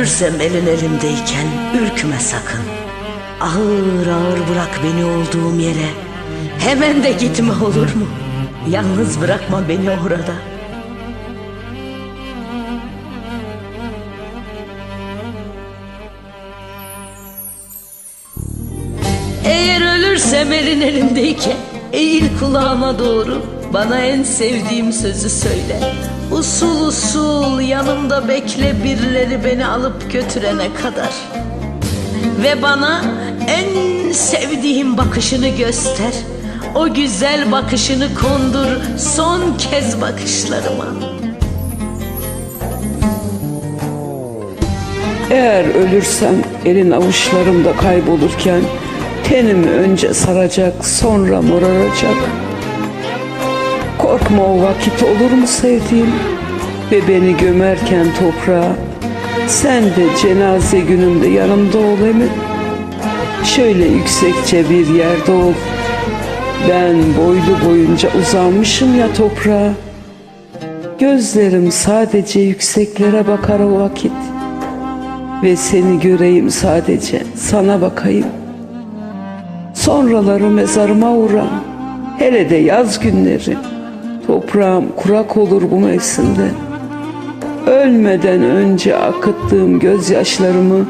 ölürsem elin elimdeyken ürkme sakın. Ağır ağır bırak beni olduğum yere. Hemen de gitme olur mu? Yalnız bırakma beni orada. Eğer ölürsem elin elimdeyken eğil kulağıma doğru bana en sevdiğim sözü söyle. Usul usul yanımda bekle birileri beni alıp götürene kadar. Ve bana en sevdiğim bakışını göster. O güzel bakışını kondur son kez bakışlarıma. Eğer ölürsem elin avuçlarımda kaybolurken tenimi önce saracak sonra moraracak. Korkma o vakit olur mu sevdiğim ve beni gömerken toprağa sen de cenaze günümde yanımda ol emin. Şöyle yüksekçe bir yerde ol. Ben boylu boyunca uzanmışım ya toprağa. Gözlerim sadece yükseklere bakar o vakit ve seni göreyim sadece sana bakayım. Sonraları mezarıma uğram, hele de yaz günleri. Toprağım kurak olur bu mevsimde. Ölmeden önce akıttığım gözyaşlarımı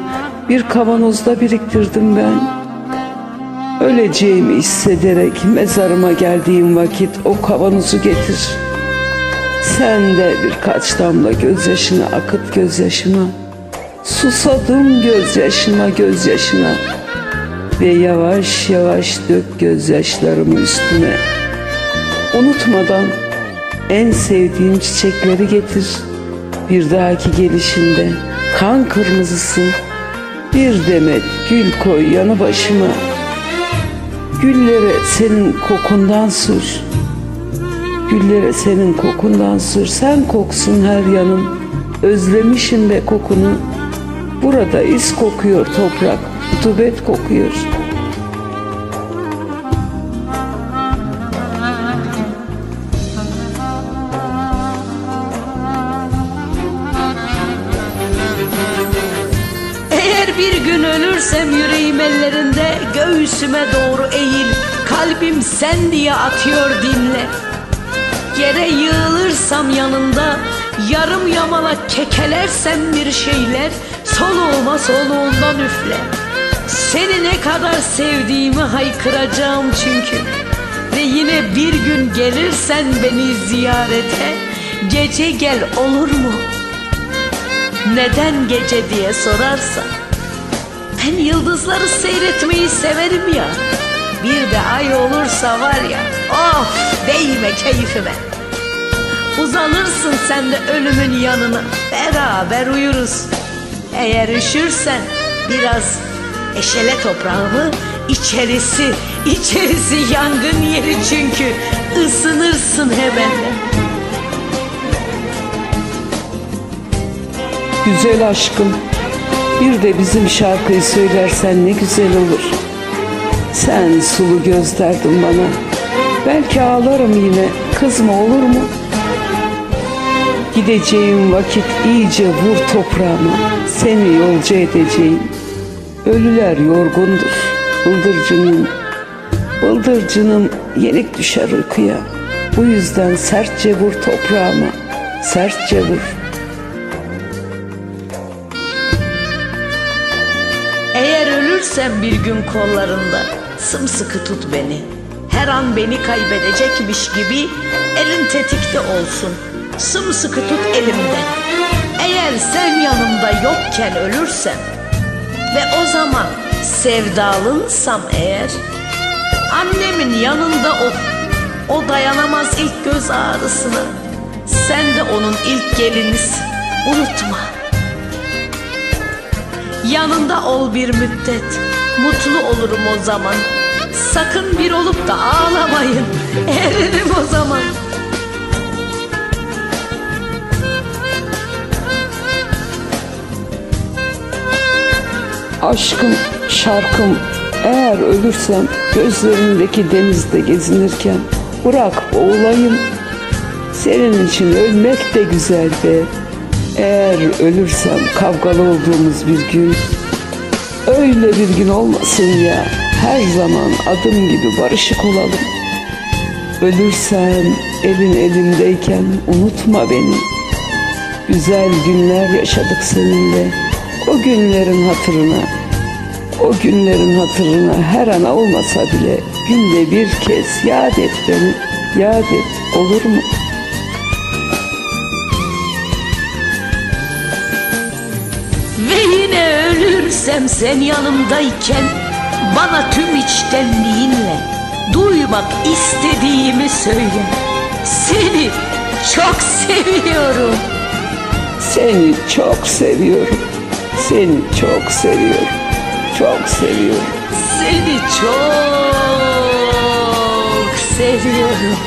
bir kavanozda biriktirdim ben. Öleceğimi hissederek mezarıma geldiğim vakit o kavanozu getir. Sen de birkaç damla gözyaşını akıt gözyaşıma. Susadım gözyaşıma gözyaşına ve yavaş yavaş dök gözyaşlarımı üstüne. Unutmadan en sevdiğim çiçekleri getir. Bir dahaki gelişinde kan kırmızısı bir demet gül koy yanı başıma. Güllere senin kokundan sür. Güllere senin kokundan sür. Sen koksun her yanım. Özlemişim be kokunu. Burada iz kokuyor toprak, rutubet kokuyor. Eğer bir gün ölürsem yüreğim ellerinde Göğsüme doğru eğil. Kalbim sen diye atıyor dinle. Yere yığılırsam yanında Yarım yamalak kekelersem bir şeyler Soluğuma soluğundan üfle Seni ne kadar sevdiğimi haykıracağım çünkü. Ve yine bir gün gelirsen beni ziyarete Gece gel olur mu? neden gece diye sorarsan. Ben yıldızları seyretmeyi severim ya. Bir de ay olursa var ya Of değme keyfime. Uzanırsın sen de ölümün yanına. Beraber uyuruz. Eğer üşürsen biraz eşele toprağımı içerisi içerisi yangın yeri çünkü ısınırsın hemen Güzel aşkım, bir de bizim şarkıyı söylersen ne güzel olur. Sen sulu göz derdin bana. Belki ağlarım yine, kızma olur mu? Gideceğim vakit iyice vur toprağıma, seni yolcu edeceğim. Ölüler yorgundur, bıldırcınım. Bıldırcınım yenik düşer uykuya. Bu yüzden sertçe vur toprağıma, sertçe vur. Eğer ölürsem bir gün kollarında sımsıkı tut beni. Her an beni kaybedecekmiş gibi elin tetikte olsun. Sımsıkı tut elimden. Eğer sen yanımda yokken ölürsem ve o zaman sevdalınsam eğer annemin yanında ol. O dayanamaz ilk göz ağrısına. Sen de onun ilk gelinisin. Unutma. Yanında ol bir müddet Mutlu olurum o zaman Sakın bir olup da ağlamayın Eririm o zaman Aşkım, şarkım, eğer ölürsem gözlerindeki denizde gezinirken bırak boğulayım. Senin için ölmek de güzel be. Eğer ölürsem kavgalı olduğumuz bir gün. Öyle bir gün olmasın ya. Her zaman adım gibi barışık olalım. Ölürsem elin elimdeyken unutma beni. Güzel günler yaşadık seninle O günlerin hatırına O günlerin hatırına her an olmasa bile Günde bir kez yad et beni. Yad et olur mu? Ve yine ölürsem sen yanımdayken Bana tüm içtenliğinle Duymak istediğimi söyle. Seni çok seviyorum. Seni çok seviyorum Seni çok seviyorum. Çok seviyorum. Seni çok seviyorum